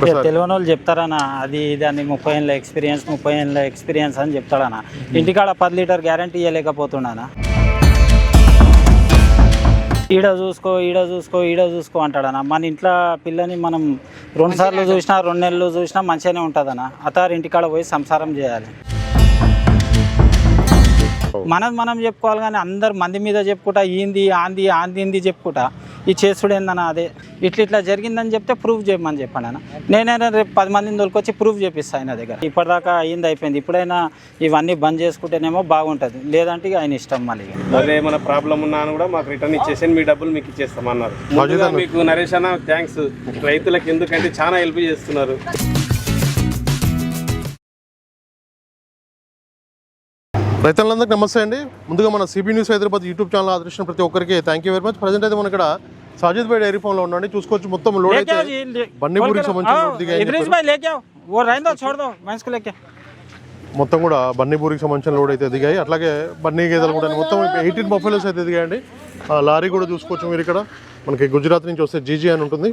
తెలియని వాళ్ళు చెప్తారన్న అది ఇది అని ముప్పై ఏళ్ళ ఎక్స్పీరియన్స్ ముప్పై ఏళ్ళ ఎక్స్పీరియన్స్ అని చెప్తాడన్న. ఇంటికాడ పది లీటర్ గ్యారంటీ ఇవ్వలేకపోతున్నానా ఈడ చూసుకో ఈడ చూసుకో ఈడ చూసుకో అంటాడన్న. మన ఇంట్లో పిల్లని మనం రెండు సార్లు చూసినా రెండు నెలలు చూసినా మంచిగానే ఉంటుందన్న. అతారు ఇంటికాడ పోయి సంసారం చేయాలి. మనది మనం చెప్పుకోవాలి కానీ అందరు మంది మీద చెప్పుకుంటా ఈంది ఆంది ఆందింది చెప్పుకుంటా. ఈ చేసుడు ఏందన్న అదే. ఇట్లా ఇట్లా జరిగిందని చెప్తే ప్రూఫ్ చేయమని చెప్పాను అన్న. నేనైనా రేపు పది మందిని దొరికొచ్చి ప్రూఫ్ చేపిస్తాను ఆయన దగ్గర. ఇప్పటిదాకా అయింది అయిపోయింది. ఇప్పుడైనా ఇవన్నీ బంద్ చేసుకుంటేనేమో బాగుంటుంది. లేదంటే ఇక ఆయన ఇష్టం మళ్ళీ. అదే ఏమైనా ప్రాబ్లం ఉన్నా అని కూడా మాకు రిటర్న్ ఇచ్చేసి మీ డబ్బులు మీకు ఇచ్చేస్తాం అన్నారు ముందుగా మీకు నరేష్ అన్న థ్యాంక్స్ రైతులకు ఎందుకంటే చాలా హెల్ప్ చేస్తున్నారు. రైతులందరికీ నమస్తే అండి. ముందుగా మన CB news Hyderabad YouTube channel ఆదరించిన ప్రతి ఒక్కరికి thank you very much present అయితే మన ఇక్కడ సాజిద్ భాయ్ డైరీ ఫామ్లో ఉండండి చూసుకోవచ్చు మొత్తం లోడ్ అయితే సంబంధించిన మొత్తం కూడా బన్నీపూరికి సంబంధించిన లోడ్ అయితే దిగాయి. అట్లాగే బన్నీ గేదెలు కూడా మొత్తం ఎయిటీన్ బఫెలోస్ అయితే దిగాయండి. లారీ కూడా చూసుకోవచ్చు మీరు ఇక్కడ. మనకి గుజరాత్ నుంచి వస్తే జీజీ అని ఉంటుంది.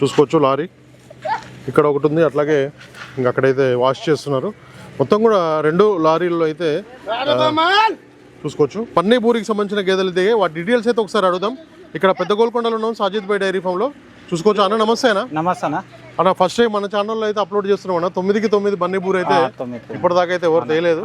చూసుకోవచ్చు లారీ. ఇక్కడ ఒకటి ఉంది. అట్లాగే ఇంకా అక్కడైతే వాష్ చేస్తున్నారు. మొత్తం కూడా రెండు లారీల్లో అయితే చూసుకోవచ్చు. పన్నీ పూరికి సంబంధించిన గేదెలు దిగే వాటి డీటెయిల్స్ అయితే ఒకసారి అడుగుదాం. ఇక్కడ పెద్ద గోల్కొండలో ఉన్నాం సాజిద్ బై డైరీ ఫామ్లో చూసుకోవచ్చు. అన్న నమస్తే అన్న. నమస్తే అన్న. అన్న ఫస్ట్ టైం మన ఛానల్లో అయితే అప్లోడ్ చేస్తున్నాం అన్న తొమ్మిదికి తొమ్మిది బన్నీపూర్ అయితే తొమ్మిది. ఇప్పటిదాకా అయితే ఎవరు తెలియలేదు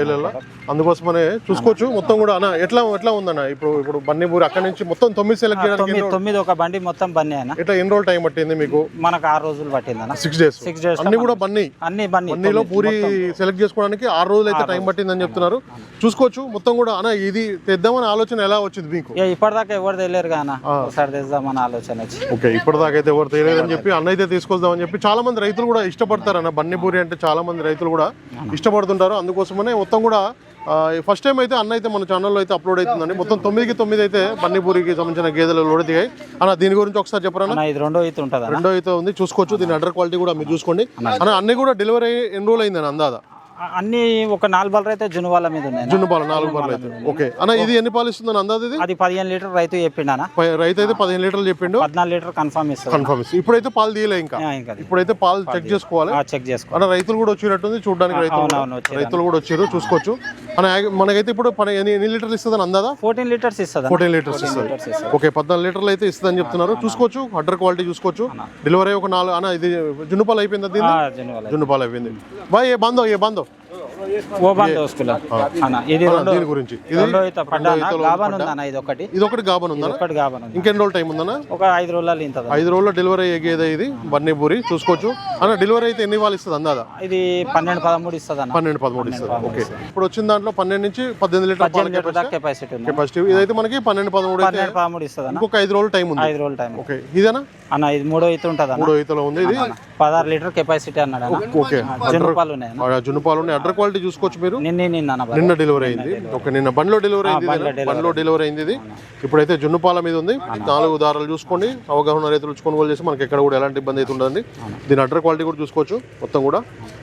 తెలియదు అందుకోసమనే చూసుకోవచ్చు. మొత్తం కూడా అన్న ఎట్లా ఎట్లా ఉందన్న? ఇప్పుడు ఇప్పుడు బన్నీపూరి అక్కడ నుంచి మొత్తం తొమ్మిది సెలెక్ట్ చేయడానికి తొమ్మిది ఒక బండి మొత్తం బన్నీ అన్న. ఎట్లా ఎన్ని రోజులు టైం పట్టింది మీకు? మనకు ఆరు రోజులు పట్టింది అన్న. సిక్స్ డేస్ సిక్స్ డేస్ అన్ని కూడా బన్నీ? అన్ని బన్నీ బన్నీలో పూరి సెలెక్ట్ చేసుకోవడానికి ఆరు రోజులు అయితే టైం పట్టిందని చెప్తున్నారు. చూసుకోవచ్చు. మొత్తం కూడా అన్న ఇది తెద్దామని ఆలోచన ఎలా వచ్చింది మీకు? ఇప్పటిదాకా ఎవరు తెలియరు కాన ఒకసారి తెద్దామని ఆలోచన ఓకే ఇప్పటిదాకా అయితే ఎవరు తెలియదని చెప్పి అన్న అయితే తీసుకొద్దామని చెప్పి చాలా మంది రైతులు కూడా ఇష్టపడతారు అన్న బన్నీపూరి అంటే చాలా మంది రైతులు కూడా ఇష్టపడుతుంటారు. అందుకోసమనే మొత్తం కూడా ఫస్ట్ టైం అయితే అన్న అయితే మన ఛానల్లో అయితే అప్లోడ్ అవుతుందండి. మొత్తం తొమ్మిదికి తొమ్మిది అయితే బన్నీపూరికి సంబంధించిన గేదెలు లోడ్ దిగాయి. అన్న దీని గురించి ఒకసారి చెప్పరా ఇది రెండో అయితే ఉంటుంది రెండో అయితే ఉంది. చూసుకోవచ్చు దీని అడ్డర్ క్వాలిటీ కూడా మీరు చూసుకోండి. అన్న అన్ని కూడా డెలివరీ అయ్యి ఎన్ని రోజులు అయిందని అందాదా? అన్ని ఒక నాలుగు బలర్ అయితే జును వాళ్ళ మీద ఉన్నాయి. జున్ను పాలు నాలుగు పాలు అయితే ఓకే. అన్న ఇది ఎన్ని పాలు ఇస్తుందని అందాది ఇది? అది పదిహేను లీటర్ రైతు చెప్పిండు అన్న. పై- రైతు అయితే పదిహేను లీటర్లు చెప్పిండు. పద్నాలుగు లీటర్ కన్ఫర్మ్ ఇస్తుంది. కన్ఫర్మ్ ఇప్పుడైతే పాలు తీయలే ఇంకా. ఆ, ఇంకా అది. ఇప్పుడైతే పాలు చెక్ చేసుకోవాలి. ఆ, చెక్ చేసుకో అన్న రైతులు కూడా వచ్చినట్టుంది. చూడడానికి రైతులు కూడా- అవునవును వచ్చి రైతులు కూడా వచ్చారు. చూసుకోవచ్చు. అన్న యాగ- మనకైతే ఇప్పుడు పని ఎన్ని ఎన్ని లీటర్లు ఇస్తుందని అందాదా ఫోర్టీన్ లీటర్స్ ఇస్తుంది ఫోర్టీన్ లీటర్స్ ఇస్తుంది. ఓకే పద్నాలుగు లీటర్లు అయితే ఇస్తుందని చెప్తున్నారు. చూసుకోవచ్చు. అడ్డర్ క్వాలిటీ చూసుకోవచ్చు. డెలివరీ ఒక నాలుగు అన్న ఇది జున్నుపాలు అయిపోయింది దీన్ని? జును వాళ్ళ జున్నుపాలు అయిపోయింది. బాయ్ ఏ బందో ఏ బందో ఓ బంద్ అన్న ఇది రెండో దీని గురించి. ఇది రెండో అయితే పడ్డా అన్న. గాబన్ ఉంది అన్న ఇది ఒకటి ఇది ఒకటి గాబన్ ఉందా ఒకటి గాబన్ ఉంది. ఇంకెన్ని రోజులు టైం ఉందన్నా? ఒక ఐదు రోజులు ఇంతది. ఐదు రోజుల్లో డెలివరీ అయ్యే గేదె ఇది బన్నీపూరి చూసుకోవచ్చు. అన్న డెలివరీ అయితే ఎన్ని వాళ్ళు ఇస్తుంది అందాదా? ఇది పన్నెండు పదమూడు ఇస్తుంది అన్న పన్నెండు పదమూడు ఇస్తుంది. ఓకే. ఇప్పుడు వచ్చిన దాంట్లో పన్నెండు నుంచి పద్దెనిమిది లీటర్ పాల పద్దెనిమిది లీటర్ దాకా కెపాసిటీ ఉంది కెపాసిటీ ఇదైతే మనకి పన్నెండు పదమూడు అయితే పన్నెండు పదమూడు ఇస్తుంది అన్న ఇంకొక ఐదు రోజులు టైం ఉంది. ఐదు రోజులు టైం ఓకే. ఇదేనా? అన్న ఇది మూడో అయితే ఉంటుంది అన్న మూడో ఈతలో ఉంది ఇది. పదహారు లీటర్ కెపాసిటీ అన్నాడు అన్న. ఓకే. జున్ను పాలు ఉన్నాయి అన్న ఆ జున్ను పాలు ఉన్నాయి. క్వాలిటీ చూసుకోవచ్చు మీరు. నిన్న డెలివరీ అయింది. ఓకే నిన్న బండ్లో డెలివరీ అయింది బండ్లో డెలివరీ అయింది. ఇది ఇప్పుడైతే జున్ను పాల మీద ఉంది. నాలుగు దారాలు చూసుకోండి. అవగాహన రైతులు కొనుగోలు చేసి మనకి ఎక్కడ కూడా ఎలాంటి ఇబ్బంది అయితే ఉండదండి. దీని అడ్డర్ క్వాలిటీ కూడా చూసుకోవచ్చు మొత్తం కూడా.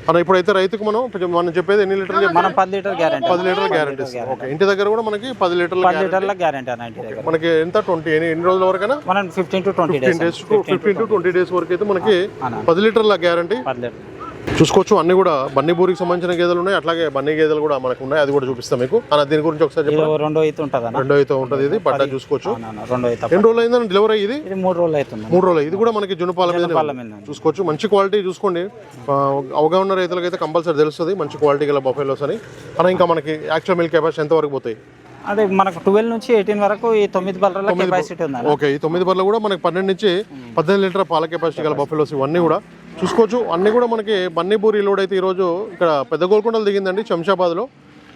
అన్న ఇప్పుడైతే రైతుకు మనం మనం చెప్పేది ఎన్ని లీటర్లు మనం పది లీటర్ గ్యారెంటీ పది లీటర్ల గ్యారంటీ ఓకే ఇంటి దగ్గర కూడా మనకి పది లీటర్ల పది లీటర్ల గ్యారెంటీ అన్న ఇంటి దగ్గర. మనకి ఎంత? ట్వంటీ. ఎన్ని రోజుల వరకైనా? మనం fifteen to twenty days fifteen to twenty days వరకు అయితే మనకి. పది లీటర్ల గ్యారంటీ లీటర్ చూసుకోవచ్చు. అన్ని కూడా బన్నీపూరికి సంబంధించిన గేదెలు ఉన్నాయి. అట్లాగే బన్నీ గేదెలు కూడా మనకు ఉన్నాయి. అది కూడా చూపిస్తాం మీకు. అన్న దీని గురించి ఒకసారి చెప్పండి రెండో అయితే ఉంటుంది రెండో అయితే ఉంటుంది ఇది. పడ్డా చూసుకోవచ్చు. రెండో అయితే ఎన్ని రోజులు అయిందని డెలివరీ ఇది? మూడు రోజులు అవుతుంది మూడు రోజులు ఇది కూడా మనకి జునుపాల మీద. చూసుకోవచ్చు. మంచి క్వాలిటీ చూసుకోండి. అవగాహన రైతులకు అయితే కంపల్సరీ తెలుస్తుంది. మంచి క్వాలిటీ గల బఫెలోస్ అని. అన్న ఇంకా మనకి యాక్చువల్ మిల్క్ కెపాసిటీ ఎంత వరకు పోతాయి? అదే మనకు ట్వెల్వ్ నుంచి ఎయిటీన్ వరకు ఈ తొమ్మిది బల్లల కెపాసిటీ ఉంది. ఓకే ఈ తొమ్మిది బర్రెలు కూడా మనకి పన్నెండు నుంచి పద్దెనిమిది లీటర్ పాల కెపాసిటీ గల బఫెలోస్ ఇవన్నీ కూడా. చూసుకోవచ్చు. అన్ని కూడా మనకి బన్నీపూరి లోడ్ అయితే ఈరోజు ఇక్కడ పెద్ద గోల్కొండలు దిగిందండి శంషాబాద్లో.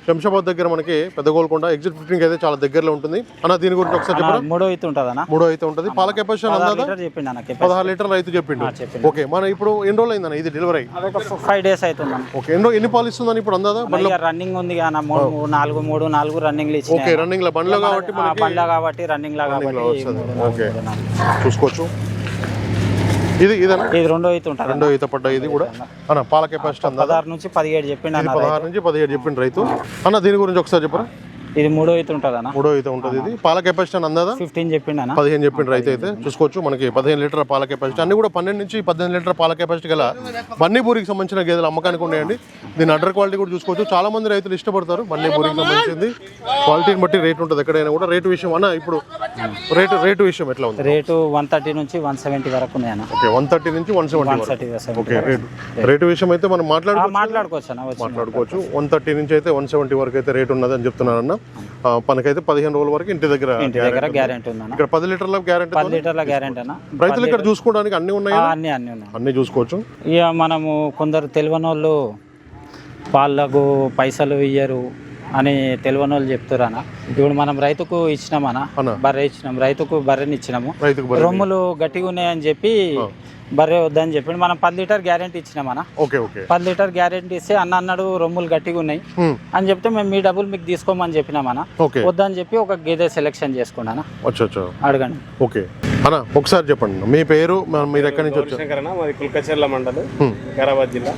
శంషాబాద్ దగ్గర మనకి పెద్ద గోల్కొండ ఎగ్జిట్ ఫిఫ్టీన్ అయితే చాలా దగ్గరలో ఉంటుంది. అన్న దీని గురించి ఒకసారి చెప్పరా? మూడో అయితే ఉంటుంది మూడో అయితే ఉంటుంది. పాల కెపాసిటీ పదహారు చెప్పిండు లీటర్లు అయితే చెప్పిండు. చెప్పిండు. ఓకే మన ఇప్పుడు ఎన్ని రోజులు అయిందన్న ఇది డెలివరీ? ఫైవ్ డేస్ అవుతుంది ఓకే ఎన్నో ఎన్ని పాలు ఇస్తుందని ఇప్పుడు అందాదా? రన్నింగ్ ఉంది మూడు నాలుగు మూడు నాలుగు రన్నింగ్లు ఓకే రన్నింగ్లో బండ్లో కాబట్టి బండ్ల కాబట్టి రన్నింగ్ లా కాబట్టి వస్తుంది. మూడు, నాలుగు, ఓకే. చూసుకోవచ్చు. ఇది ఇదేనా? ఇది రెండో అయితే ఉంటుంది రెండో ఈత పడ్డ ఇది కూడా. అన్న పాల కెపాసిటీ పదహారు నుంచి పదిహేడు చెప్పిండు అన్న పదహారు నుంచి పదిహేడు చెప్పిండు రైతు. అన్న దీని గురించి ఒకసారి చెప్పరా? ఇది మూడో అయితే ఉంటుంది అన్న మూడో అయితే ఉంటుంది ఇది. పాల కెపాసిటీ అని అందాదా? ఫిఫ్టీన్ చెప్పిండు అన్న పదిహేను చెప్పిండ్రు రైతు అయితే చూసుకోవచ్చు. మనకి పదిహేను లీటర్ పాల కెపాసిటీ. అన్ని కూడా పన్నెండు నుంచి పద్దెనిమిది లీటర్ పాల కెపాసిటీ గల బన్నీపూరికి సంబంధించిన గేదెలు అమ్మకానికి ఉన్నాయండి. దీని అడ్డర్ క్వాలిటీ కూడా చూసుకోవచ్చు. చాలా మంది రైతులు ఇష్టపడతారు బన్నీపూరికి సంబంధించింది. క్వాలిటీని బట్టి రేట్ ఉంటుంది ఎక్కడైనా కూడా. రేటు విషయం అన్న ఇప్పుడు రేటు రేటు విషయం ఎట్లా ఉంది? రేటు వన్ థర్టీ నుంచి వన్ సెవెంటీ వరకు ఉన్నాయి అన్న ఓకే వన్ థర్టీ నుంచి one seventy okay rate. Rate విషయం అయితే మనం మాట్లాడుకోవచ్చు. మాట్లాడుకోవచ్చు మాట్లాడుకోవచ్చు. వన్ థర్టీ నుంచి అయితే వన్ సెవెంటీ వరకు అయితే రేట్ ఉన్నదని చెప్తున్నారన్న. మనకైతే పదిహేను రోజుల వరకు ఇంటి దగ్గర ఇంటి దగ్గర గ్యారెంటీ ఉందన్న. ఇక్కడ పది లీటర్ల గ్యారెంటీ పది లీటర్ల గ్యారెంటీ అన్న. రైతులు ఇక్కడ చూసుకోవడానికి అన్ని ఉన్నాయి? అన్ని అన్ని ఉన్నాయి. అన్ని చూసుకోవచ్చు. ఇక మనము కొందరు తెలియని వాళ్ళు వాళ్ళకు పైసలు ఇయ్యరు. అని తెలియని వాళ్ళు ఇప్పుడు మనం రైతుకు ఇచ్చినామన్న అన్న. బర్రె ఇచ్చినాం రైతుకు బర్రెని ఇచ్చినాము. రొమ్ములు గట్టిగా ఉన్నాయని చెప్పి బర్రె వద్దని చెప్పి మనం పది లీటర్ గ్యారెంటీ ఇచ్చినామన్న ఓకే ఓకే. పది లీటర్ గ్యారెంటీ ఇస్తే అన్న అన్నాడు రొమ్ములు గట్టిగా ఉన్నాయి. అని చెప్తే మేము మీ డబ్బులు మీకు తీసుకోమని చెప్పినామన్న వద్దని చెప్పి ఒక గేదె సెలెక్షన్ చేసుకున్నాను అచ్చా అచ్చా అడగండి. ఓకే. అన్న ఒకసారి చెప్పండి. మీ పేరు మ- మీరు ఎక్కడి నుంచి వచ్చారు? శంకరన్న మాది కుల్కచర్ల మండలం. వికారాబాద్ జిల్లా.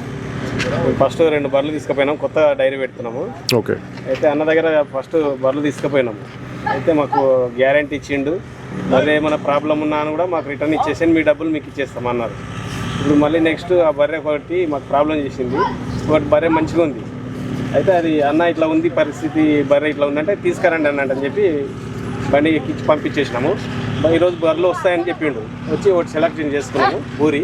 ఫస్ట్ రెండు బర్రెలు తీసుకుపోయినాం కొత్త డైరీ పెడుతున్నాము. ఓకే. అయితే అన్న దగ్గర ఫస్ట్ బర్రెలు తీసుకుపోయినాము. అయితే మాకు గ్యారంటీ ఇచ్చిండు. మళ్ళీ ఏమైనా ప్రాబ్లం ఉన్నా అని కూడా మాకు రిటర్న్ ఇచ్చేసి మీ డబ్బులు మీకు ఇచ్చేస్తాం అన్నారు. ఇప్పుడు మళ్ళీ నెక్స్ట్ ఆ బర్రె ఒకటి మాకు ప్రాబ్లం చేసింది. ఒకటి బర్రె మంచిగా ఉంది. అయితే అది అన్న ఇట్లా ఉంది పరిస్థితి బర్రె ఇట్లా ఉందంటే తీసుకురండి అన్నట్టు అని చెప్పి బండి ఎక్కించి పంపించేసినాము. ఈరోజు బర్రెలు వస్తాయని చెప్పిండు. వచ్చి ఒకటి సెలెక్షన్ చేసుకున్నాము పూరి.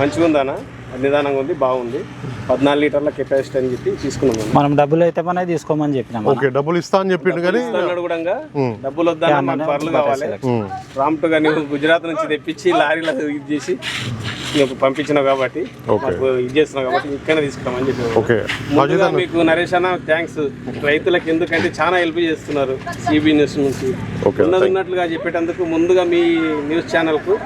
మంచిగా ఉందన్న నిదానంగా ఉంది బాగుంది. పద్నాలుగు లీటర్ల కెపాసిటీ అని చెప్పి తీసుకున్నాము మనం డబ్బులు అయితే మన తీసుకోమని చెప్పినాము ఓకే డబ్బులు ఇస్తా అని చెప్పిండు కానీ కూడా. డబ్బులు వద్దా మాకు బర్రెలు కావాలి. రామ్టు గాని గుజరాత్ నుంచి తెప్పించి లారీలో ఇది చేసి పంపించినావు కాబట్టి. మాకు ఇది చేస్తున్నావు కాబట్టి ఇక్కడ తీసుకున్నామని చెప్పి ఓకే. ముందుగా మీకు నరేష్ అన్న థ్యాంక్స్ రైతులకు ఎందుకంటే చాలా హెల్ప్ చేస్తున్నారు సిబి న్యూస్ నుంచి. ఉన్నది ఉన్నట్లుగా చెప్పేటందుకు ముందుగా మీ న్యూస్ ఛానల్కు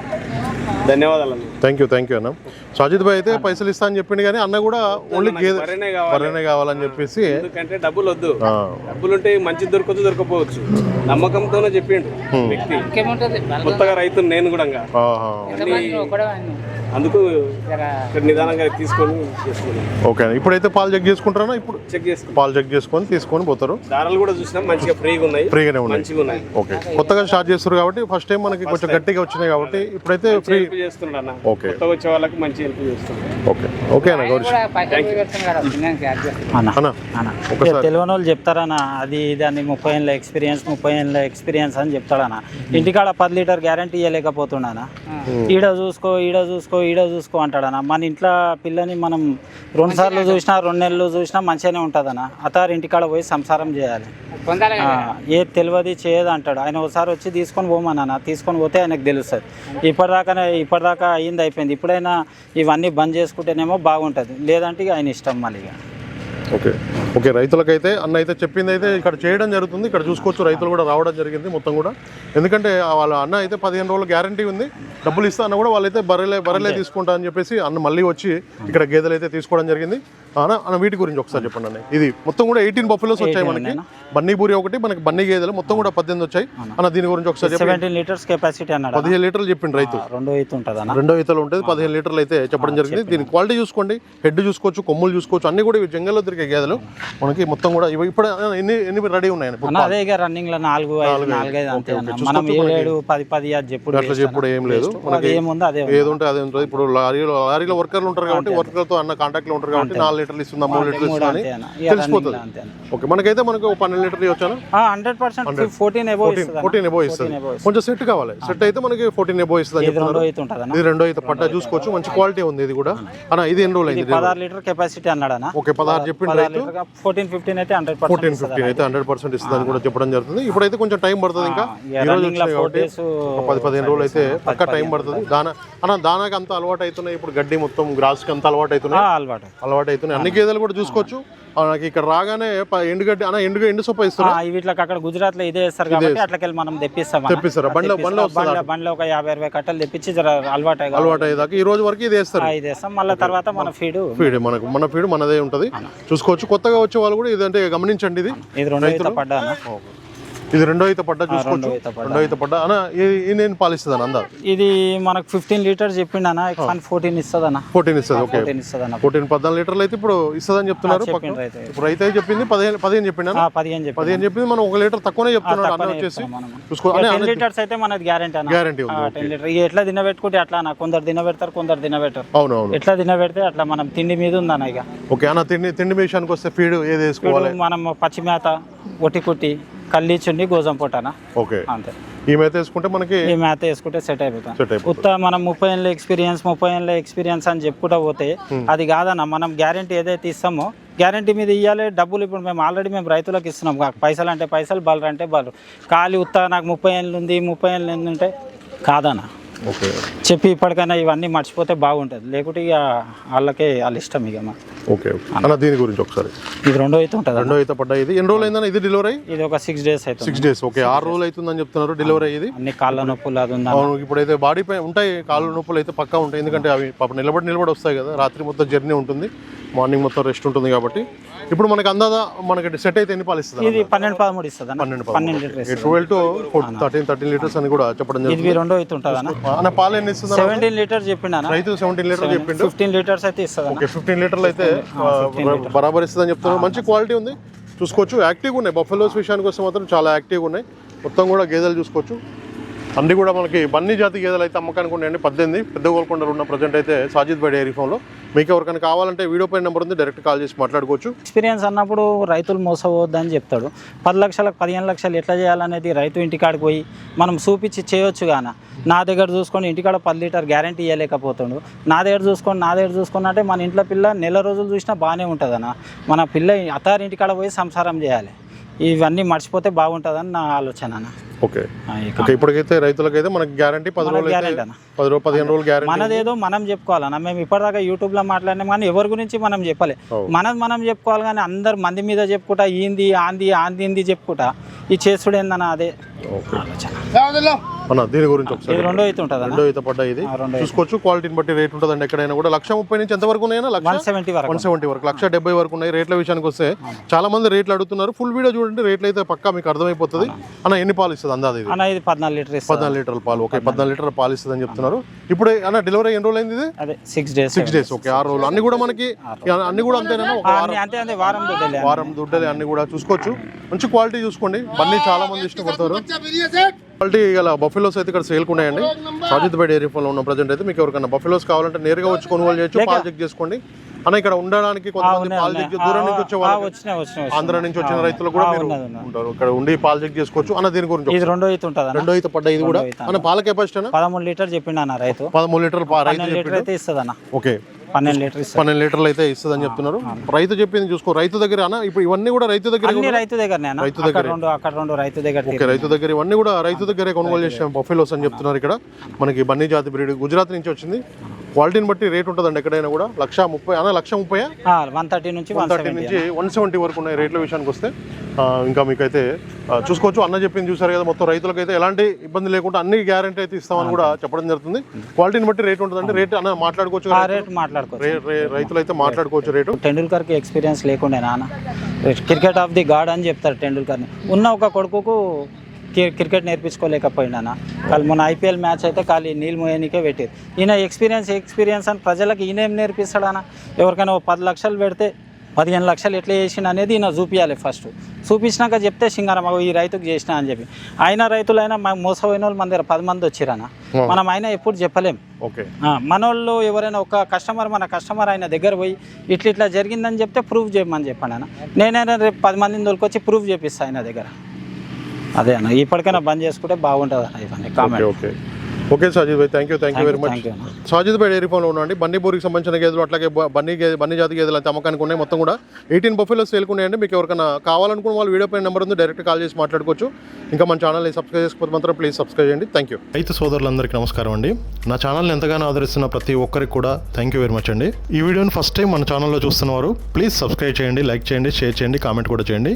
ధన్యవాదాలు థ్యాంక్ యూ థ్యాంక్ యూ అన్న. సాజిద్ భాయ్ అయితే పైసలు ఇస్తా అని చెప్పిండు కానీ అన్న కూడా ఓన్లీ గేదె బర్రెనే కావాలి. బర్రెనే కావాలని చెప్పేసి ఎందుకంటే డబ్బులు వద్దు. ఆ, డబ్బులుంటే మంచి దొరకచ్చు దొరకపోవచ్చు. నమ్మకంతోనే చెప్పిండు వ్యక్తి. కొత్తగా రైతు నేను కూడా. అందుకు ఇక్కడ నిదానంగా తీసుకొని ఓకే ఇప్పుడైతే పాలు చెక్ చేసుకుంటారా? ఇప్పుడు చెక్ చేసుకున్నాం. పాలు చెక్ చేసుకొని తీసుకొని పోతారు. దారాలు కూడా చూసినాం మంచిగా ఫ్రీగా ఉన్నాయి. ఫ్రీగానే ఉన్నాయి. మంచిగా ఉన్నాయి. ఓకే. కొత్తగా స్టార్ట్ చేస్తారు కాబట్టి ఫస్ట్ టైం మనకి కొంచెం గట్టిగా వచ్చినాయి కాబట్టి ఇప్పుడైతే ఫ్రీ అన్న ఓకే. కొత్తగా వచ్చే వాళ్ళకి మంచి హెల్ప్ చేస్తున్నాడు ఓకే. ఓకే అన్న ఒకసారి- తెలియని వాళ్ళు చెప్తారన్న అది ఇది అని ముప్పై ఏళ్ళ ఎక్స్పీరియన్స్ ముప్పై ఏళ్ళ ఎక్స్పీరియన్స్ అని చెప్తాడన్న. ఇంటికాడ పది లీటర్ గ్యారంటీ ఇవ్వలేకపోతున్నానా ఈడ చూసుకో ఈడ చూసుకో ఈడ చూసుకో అంటాడన్న మన ఇంట్లో పిల్లని మనం రెండు సార్లు చూసినా రెండు నెలలు చూసినా మంచిగానే ఉంటుందన్న అతారు ఇంటికాడ పోయి సంసారం చేయాలి. ఏది తెలియదు చేయదు అంటాడు. ఆయన ఒకసారి వచ్చి తీసుకొని పోమన్నా తీసుకొని పోతే ఆయనకు తెలుస్తుంది. ఇప్పటిదాకానే ఇప్పటిదాకా అయ్యింది అయిపోయింది. ఇప్పుడైనా ఇవన్నీ బంద్ చేసుకుంటేనేమో బాగుంటుంది. లేదంటే ఆయన ఇష్టం మళ్ళీ. ఓకే. ఓకే రైతులకైతే అన్న అయితే చెప్పింది అయితే ఇక్కడ చేయడం జరుగుతుంది. ఇక్కడ చూసుకోవచ్చు రైతులు కూడా రావడం జరిగింది మొత్తం కూడా. ఎందుకంటే వాళ్ళ అన్న అయితే పదిహేను రోజులు గ్యారంటీ ఉంది. డబ్బులు ఇస్తా అన్న కూడా వాళ్ళైతే బర్రెలే బర్రెలే తీసుకుంటా అని చెప్పేసి అన్న మళ్ళీ వచ్చి ఇక్కడ గేదెలు అయితే తీసుకోవడం జరిగింది. అన్న అన్న వీటి గురించి ఒకసారి చెప్పండి అన్న. ఇది మొత్తం కూడా ఎయిటీన్ బఫెలోస్ వచ్చాయి మనకి. బన్నీ బూరి ఒకటి మనకి బన్నీ గేదెలు మొత్తం కూడా పద్దెనిమిది వచ్చాయి. అన్న దీని గురించి ఒకసారి చెప్పండి. లీటర్స్ కెపాసిటీ అన్నాడు? పదిహేను లీటర్లు చెప్పిండు రైతు. రెండో అయితే ఉంటుంది అన్న. రెండో ఈతలు ఉంటుంది పదిహేను లీటర్లు అయితే చెప్పడం జరిగింది. దీని క్వాలిటీ చూసుకోండి. హెడ్ చూసుకోవచ్చు కొమ్ములు చూసుకోవచ్చు అన్ని కూడా ఇవి జంగల్లో దొరికే గేదెలు. మనకి మొత్తం కూడా ఇప్పుడు ఎన్ని ఎన్ని రెడీ ఉన్నాయి అదే ఇక రన్నింగ్లో నాలుగు నాలుగైదు అంతే మనం ఏడు పది పది అది చెప్పుడు అట్లా చెప్పుడు ఏం లేదు. అది ఏముందో అదే ఉంది. ఏది ఉంటే అదే ఉంటుంది. ఇప్పుడు లారీలో లారీలో వర్కర్లు ఉంటారు కాబట్టి వర్కర్లతో అన్న కాంటాక్ట్లో ఉంటారు కాబట్టి నాలుగు లీటర్లు ఇస్తుందా మూడు లీటర్లు ఇస్తుందా తెలిసిపోతుంది. ఓకే మనకైతే మనకు పన్నెండు లీటర్లు వచ్చాను hundred percent fourteen above fourteen above ఇస్తుంది కొంచెం సెట్ కావాలి. సెట్ అయితే మనకి ఫోర్టీన్ ఎబో ఇస్తుంది ఇది రెండో అయితే పట్టా చూసుకోవచ్చు. మంచి క్వాలిటీ ఉంది ఇది కూడా. అన్న ఇది ఎన్ని రోజులు అయింది పదహారు లీటర్ కెపాసిటీ అన్నాడు అన్న. ఓకే పదహారు చెప్పిండు రైతు? ఫోర్టీన్ ఫిఫ్టీన్ అయితే హండ్రెడ్ ఫోర్టీన్ ఫిఫ్టీన్ అయితే హండ్రెడ్ పర్సెంట్ ఇస్తుందని కూడా చెప్పడం జరుగుతుంది. ఇప్పుడైతే కొంచెం టైం పడుతుంది ఇంకా. ఈ రోజు కాబట్టి పది పదిహేను రోజులు అయితే పక్క టైం పడుతుంది. దానా అన్న దానాకి అంత అలవాటు అవుతున్నాయి ఇప్పుడు గడ్డి మొత్తం గ్రాస్కి అంత అలవాటు అవుతున్నాయి అలవాటు. అలవాటు అవుతున్నాయి అన్ని గేదెలు కూడా చూసుకోవచ్చు. నాకు ఇక్కడ రాగానే ఎండుగడ్డి అన్న ఎండు ఎండు సొప్ప ఇస్తారు? వీటికి అక్కడ గుజరాత్లో ఇదే వేస్తారు కాబట్టి అట్లకెళ్ళి మనం తెప్పిస్తాం. తెప్పిస్తారా? బండ్లో-. బండ్లో? బండ్లో ఒక యాభై అరవై కట్టలు తెప్పించి జర అలవాటు అలవాటు అయ్యేదాకా ఈ రోజు వరకు ఇది వేస్తారు ఇది వేస్తాం మళ్ళీ తర్వాత మన ఫీడ్ ఫీడ్ మనకు మన ఫీడ్ మనదే ఉంటది. చూసుకోవచ్చు. కొత్తగా వచ్చే వాళ్ళు కూడా ఇదంటే గమనించండి ఇది. ఇది రెండు పడ్డా ఇది రెండో అయితే పడ్డా చూసుకోవచ్చు. ఈత. రెండో అయితే పడ్డా. అన్న ఈ నేను పాలిస్తుంది అన్న అందా ఇది మనకు ఫిఫ్టీన్ లీటర్స్ చెప్పిండు అన్న. కానీ ఫోర్టీన్ ఇస్తుంది అన్న ఫోర్టీన్ ఇస్తుంది ఓకే. ఫోర్టీన్ ఇస్తుంది పద్నాలుగు లీటర్లు అయితే ఇప్పుడు ఇస్తుందని చెప్తున్నారు పక్కన. చెప్పిండు రైతు. ఇప్పుడు రైతు అయితే చెప్పింది పదిహేను పదిహేను చెప్పిండు అన్న. పదిహేను చెప్పి పదిహేను చెప్పింది మనం ఒక లీటర్ తక్కువనే చెప్తున్నాడు అన్న వచ్చేసి. చూసుకో టెన్ లీటర్స్ అయితే మనది గ్యారంటీ అన్న. గ్యారంటీ టెన్ లీటర్ ఎట్లా తినబెట్టుకుంటే అట్లా అన్న. కొందరు తినబెడతారు కొందరు తినబెట్టరు. అవును అవును ఎట్లా తినబెడితే అట్లా మనం తిండి మీద ఉందన్న ఇక. ఓకే అన్న తిండి తిండి విషయానికి వస్తే ఫీడ్ ఏది వేసుకోవాలి? మనం పచ్చి మేత ఒట్టి కుట్టి కల్లి చుండి గోజం పొట్టన? ఓకే. అంతే. ఈ మేత వేసుకుంటే మనకి ఈ మేత వేసుకుంటే సెట్ అయిపోతాం సెట్ ఉత్త మనం ముప్పై ఏళ్ళ ఎక్స్పీరియన్స్ ముప్పై ఏళ్ళ ఎక్స్పీరియన్స్ అని చెప్పుకుంటా పోతే అది కాదన్న మనం గ్యారంటీ ఏదైతే ఇస్తామో గ్యారంటీ మీద ఇవ్వాలి డబ్బులు ఇప్పుడు మేము ఆల్రెడీ మేము రైతులకు ఇస్తున్నాం. పైసలు అంటే పైసలు బలరు అంటే బలరు. ఖాళీ ఉత్త నాకు ముప్పై ఏళ్ళు ఉంది ముప్పై ఏళ్ళు ఉంటే కాదన్న. ఓకే చెప్పి ఇప్పటికైనా ఇవన్నీ మర్చిపోతే బాగుంటుంది. లేకుంటే ఇక వాళ్ళకే వాళ్ళ ఇష్టం ఇక మా. ఓకే అన్న దీని గురించి ఒకసారి. ఇది రెండో అయితే ఉంటుంది రెండో అయితే పడ్డా ఇది ఎన్ని రోజులు ఇది డెలివరీ ఇది ఒక సిక్స్ డేస్ అవుతుంది సిక్స్ డేస్ ఓకే. ఆరు రోజులు అవుతుందని చెప్తున్నారు డెలివరీ అయ్యేది అన్ని కాళ్ళ నొప్పులు అది ఉందా అవును ఇప్పుడైతే బాడీ పై ఉంటాయి కాళ్ళు నొప్పులు అయితే పక్కా ఉంటాయి. ఎందుకంటే అవి పాప నిలబడి నిలబడి వస్తాయి కదా. రాత్రి మొత్తం జర్నీ ఉంటుంది. మార్నింగ్ మొత్తం రెస్ట్ ఉంటుంది కాబట్టి. ఇప్పుడు మనకి అందాదా మనకి సెట్ అయితే ఎన్ని పాలు ఇస్తుంది ఇది పన్నెండు పదమూడు ఇస్తుంది? పన్నెండు పన్నెండు litre twelve to thirteen thirteen litres అని కూడా చెప్పడం జరుగుతుంది. ఇది రెండో అయితే ఉంటుంది పాలు ఎన్ని ఇస్తుంది సెవెంటీన్ లీటర్స్ చెప్పిండు రైతు సెవెంటీన్ లీటర్ చెప్పిండు. ఫిఫ్టీన్ లీటర్స్ అయితే ఇస్తుంది ఓకే ఫిఫ్టీన్ లీటర్లు అయితే బరాబర్ ఇస్తుందని చెప్తున్నారు. మంచి క్వాలిటీ ఉంది. చూసుకోవచ్చు. యాక్టివ్గా ఉన్నాయి. బఫెలోస్ విషయానికి వస్తే మాత్రం చాలా యాక్టివ్గా ఉన్నాయి. మొత్తం కూడా గేదెలు చూసుకోవచ్చు. అన్ని కూడా మనకి బన్నీ జాతి గేదెలు అయితే అమ్మకానికి ఉన్నాయండి. పద్దెనిమిది. పెద్ద గోల్కొండలు ఉన్న ప్రజెంట్ అయితే సాజిద్ బై డైరీ ఫామ్లో. మీకు ఎవరికైనా కావాలంటే వీడియో పైన నెంబర్ ఉంది డైరెక్ట్ కాల్ చేసి మాట్లాడుకోవచ్చు. ఎక్స్పీరియన్స్ అన్నప్పుడు రైతులు మోసపోవద్దని చెప్తాడు. పది లక్షలకు పదిహేను లక్షలు ఎట్లా చేయాలనేది రైతు ఇంటికాడికి పోయి మనం చూపించి చేయొచ్చు గాన? నా దగ్గర చూసుకొని ఇంటికాడ పది లీటర్ గ్యారంటీ ఇవ్వలేకపోతాడు నా దగ్గర చూసుకొని నా దగ్గర చూసుకొని అంటే మన ఇంట్లో పిల్ల నెల రోజులు చూసినా బాగానే ఉంటుందన్న మన పిల్ల అత్తారి ఇంటికాడ పోయి సంసారం చేయాలి. ఇవన్నీ మర్చిపోతే బాగుంటుందని నా ఆలోచన అన్న. ఓకే. ఇప్పటికైతే రైతులకైతే మనకి గ్యారంటీ పది రోజులు పది రోజు పదిహేను రోజులు గ్యారంటీ మనదేదో మనం చెప్పుకోవాలన్న. మేము ఇప్పటిదాకా యూట్యూబ్లో మాట్లాడినాం కానీ ఎవరి గురించి మనం చెప్పలే. మనది మనం చెప్పుకోవాలి కానీ అందరు మంది మీద చెప్పుకుంటా ఈంది ఆంది ఆంది చెప్పుకుంటా. ఈ చేసుడు ఏందన్న అదే ఆలోచన. అన్న దీని గురించి ఒకసారి రెండో అయితే ఉంటుంది రెండో అయితే పడ్డా ఇది. చూసుకోవచ్చు క్వాలిటీని బట్టి రేట్ ఉంటుందండి ఎక్కడైనా కూడా. లక్ష ముప్పై నుంచి ఎంత వరకు ఉన్నాయన్నా? లక్ష వన్ సెవెంటీ వరకు. వన్ సెవెంటీ వరకు. లక్ష డెబ్బై వరకు ఉన్నాయి రేట్ల విషయానికి వస్తే. చాలా మంది రేట్లు అడుగుతున్నారు. ఫుల్ వీడియో చూడండి రేట్లు అయితే పక్కా మీకు అర్థమైపోతుంది. అన్న ఎన్ని పాలు ఇస్తుంది అందాది ఇది? అన్న ఇది పద్నాలుగు లీటర్ పద్నాలుగు లీటర్ల పాలు. ఓకే పద్నాలుగు లీటర్ల పాలు ఇస్తుంది అని చెప్తున్నారు. ఇప్పుడు అన్న డెలివరీ ఎన్ని రోజులు అయింది ఇది? అదే six days six days okay ఆరు రోజులు. అన్ని కూడా మనకి అన్ని కూడా అంతేనా? ఒక వారం. అంతే అంతే వారం దొడ్డలే వారం దుడ్డలే అన్ని కూడా చూసుకోవచ్చు. మంచి క్వాలిటీ చూసుకోండి. బన్నీ చాలా మంది ఇష్టపడతారు. క్వాలిటీ గల బఫెలోస్ అయితే ఇక్కడ సేల్కి ఉన్నాయండి. సాజిద్ బై డైరీ ఫామ్లో ఉన్న ప్రజెంట్ అయితే మీకు ఎవరికైనా బఫెలోస్ కావాలంటే నేరుగా వచ్చి కొనుగోలు చేయొచ్చు పాలు చెక్ చేసుకోండి. అన్న ఇక్కడ ఉండడానికి కొంతమంది పాలు చెక్ దూరం నుంచి వచ్చే వాళ్ళు ఆంధ్ర నుంచి వచ్చిన రైతులు కూడా మీరు. ఉంటారు. ఇక్కడ ఉండి పాలు చెక్ చేసుకోవచ్చు. అన్న దీని గురించి ఇది రెండో అయితే ఉంటుంది రెండో అయితే పడ్డ ఇది కూడా. అన్న పాల కెపాసిటీ అన్న? పదమూడు లీటర్ చెప్పిండు అన్న రైతు. పదమూడు రైతు లీటర్ అయితే ఇస్తుంది అన్న ఓకే. పన్నెండు లీటర్ ఇస్తుంది పన్నెండు లీటర్లు అయితే ఇస్తుందని చెప్తున్నారు. రైతు చెప్పింది చూసుకో రైతు దగ్గర ఇప్పుడు ఇవన్నీ కూడా రైతు దగ్గర రైతు దగ్గరనే అన్న. రైతు అక్కడ రెండు అక్కడ రెండు రైతు దగ్గర ఓకే రైతు దగ్గర ఇవన్నీ కూడా రైతు దగ్గరే కొనుగోలు చేసాం బఫెలోస్ అని చెప్తున్నారు ఇక్కడ. మనకి బన్నీ జాతి బ్రీడ్ గుజరాత్ నుంచి వచ్చింది. క్వాలిటీని బట్టి రేట్ ఉంటుందండి ఎక్కడైనా కూడా. లక్ష ముప్పై అన్న లక్ష ముప్పై వన్ థర్టీ నుంచి వన్ థర్టీ నుంచి వన్ సెవెంటీ వరకు ఉన్నాయి రేట్ల విషయానికి వస్తే. ఇంకా మీకైతే చూసుకోవచ్చు. అన్న చెప్పింది చూసారు కదా మొత్తం రైతులకైతే ఎలాంటి ఇబ్బంది లేకుండా అన్ని గ్యారంటీ అయితే ఇస్తామని కూడా చెప్పడం జరుగుతుంది. క్వాలిటీని బట్టి రేట్ ఉంటుందండి. రేట్ అన్న మాట్లాడుకోవచ్చు? రేట్ రైతులు? అయితే మాట్లాడుకోవచ్చు రేటు. టెండూల్కర్కి ఎక్స్పీరియన్స్ లేకుండే నాన్న. క్రికెట్ ఆఫ్ ది గాడ్ అని చెప్తారు టెండూల్కర్ని. ఉన్న ఒక కొడుకుకు కి- క్రికెట్ నేర్పించుకోలేకపోయినా వాళ్ళు మొన్న ఐపీఎల్ మ్యాచ్ అయితే ఖాళీ నీళ్ళు మోయనికే పెట్టారు. ఈయన ఎక్స్పీరియన్స్ ఎక్స్పీరియన్స్ అని ప్రజలకు ఈయన ఏం నేర్పిస్తాడనా? ఎవరికైనా ఓ పది లక్షలు పెడితే పదిహేను లక్షలు ఎట్లా చేసిన అనేది ఈయన చూపించాలి ఫస్ట్. చూపించినాక చెప్తే సింగారం ఈ రైతుకు చేసిన అని చెప్పి. అయినా రైతులైనా మా మోసపోయిన వాళ్ళు మన దగ్గర పది మంది వచ్చిరన్న మనం అయినా ఎప్పుడు చెప్పలేం. ఓకే. మనోళ్ళు ఎవరైనా ఒక కస్టమర్ మన కస్టమర్ ఆయన దగ్గర పోయి ఇట్లా ఇట్లా జరిగిందని చెప్తే ప్రూఫ్ చేయమని చెప్పాను అన్న నేనైనా రేపు పది మందిని తోలుకొచ్చి ప్రూఫ్ చేపిస్తా ఆయన దగ్గర. అదే అన్న ఇప్పటికైనా బంద్ చేసుకుంటే బాగుంటుంది అన్న ఇవన్నీ okay comment okay. Okay Sajid bhai thank you thank you very much Sajid bhai dairy ఫామ్లో ఉన్నాండి బన్నీ బోరికి సంబంధించిన గేదెలు అట్లాగే బన్నీ గేదె బన్నీ జాతి గేదెలు అయితే అమ్మకానికి ఉన్నాయి. మొత్తం కూడా ఎయిటీన్ బఫెలోస్ సేల్కున్నాయండి మీకు ఎవరికైనా కావాలనుకున్న వాళ్ళు వీడియో పైన నెంబర్ ఉంది డైరెక్ట్ కాల్ చేసి మాట్లాడుకోవచ్చు. ఇంకా మన ఛానల్ని సబ్స్క్రైబ్ చేసుకోకపోతే మాత్రం ప్లీజ్ సబ్స్క్రైబ్ చేయండి. థ్యాంక్ యూ రైతు సోదరులందరికీ నమస్కారం అండి. నా ఛానల్ని ఎంతగానో ఆదరిస్తున్న ప్రతి ఒక్కరికి కూడా థ్యాంక్ యూ వెరీ మచ్ అండి. ఈ వీడియోని ఫస్ట్ టైం మన ఛానల్లో చూస్తున్నవారు ప్లీజ్ సబ్స్క్రైబ్ చేయండి లైక్ చేయండి షేర్ చేయండి కామెంట్ కూడా చేయండి.